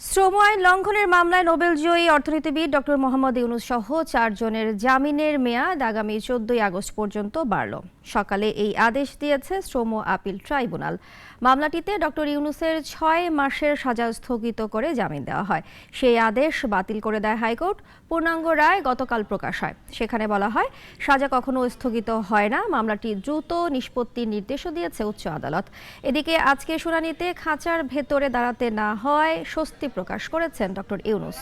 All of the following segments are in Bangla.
শ্রম আইন লঙ্ঘনের মামলায় নোবেলজয়ী অর্থনীতিবিদ ডক্টর মোহাম্মদ ইউনুস সহ চারজনের জামিনের মেয়াদ আগামী চোদ্দই আগস্ট পর্যন্ত বাড়ল। সকালে এই আদেশ দিয়েছে শ্রম আপিল ট্রাইব্যুনাল। মামলাটিতে ডক্টর ইউনুসের ছয় মাসের সাজা স্থগিত করে জামিন দেওয়া হয়। সেই আদেশ বাতিল করে দেয় হাইকোর্ট। পূর্ণাঙ্গ রায় গতকাল প্রকাশ হয়। সেখানে বলা হয়, সাজা কখনো স্থগিত হয় না। মামলাটি দ্রুত নিষ্পত্তির নির্দেশও দিয়েছে উচ্চ আদালত। এদিকে আজকে শুনানিতে খাঁচার ভেতরে দাঁড়াতে না হয় স্বস্তি প্রকাশ করেছেন ডক্টর ইউনুস।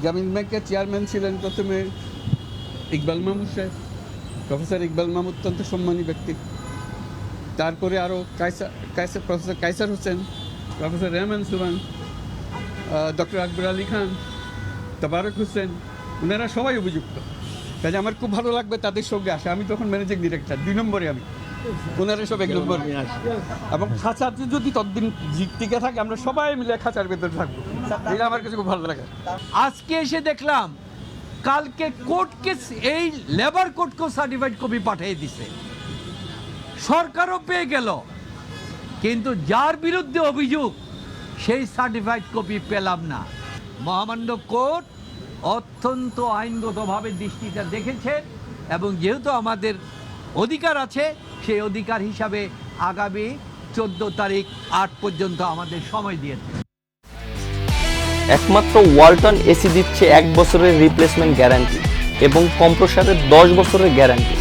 গ্রামীণ ব্যাংকের চেয়ারম্যান ছিলেন প্রথমে ইকবাল মাহমুদ সাহেব। প্রফেসর ইকবাল মাহমুদ অত্যন্ত সম্মানী ব্যক্তি। তারপরে আরও কায়সা Kaisar professor Kaisar Hossain, professor Rehman Suban doctor Akbar Ali Khan, Tabarak Hossain ওনারা সবাই অভিযুক্ত। কাজে আমার খুব ভালো লাগবে তাদের সঙ্গে আসে। আমি তখন ম্যানেজিং ডিরেক্টর, দুই নম্বরে আমি। ওনারা সব এক নম্বর এবং খাঁচাতে যদি ততদিন জি- টিকে থাকে আমরা সবাই মিলে খাঁচার ভেতরে থাকব। এটা আমার কাছে খুব ভালো লাগে। আজকে এসে দেখলাম কালকে কোর্ট কোর্টকে এই লেবার কোর্টকেও সার্টিফাইড কপি পাঠিয়ে দিছে। সরকারও পেয়ে গেল কিন্তু যার বিরুদ্ধে অভিযোগ সেই সার্টিফাইড কপি পেলাম না। মহামান্য কোর্ট অত্যন্ত আইনগতভাবে দৃষ্টিটা দেখেছে এবং যেহেতু আমাদের অধিকার আছে সেই অধিকার হিসাবে আগামী চোদ্দ তারিখ আট পর্যন্ত আমাদের সময় দিয়েছে। একমাত্র ওয়ালটন এসি দিচ্ছে এক বছরের রিপ্লেসমেন্ট গ্যারান্টি এবং কম্প্রসারের দশ বছরের গ্যারান্টি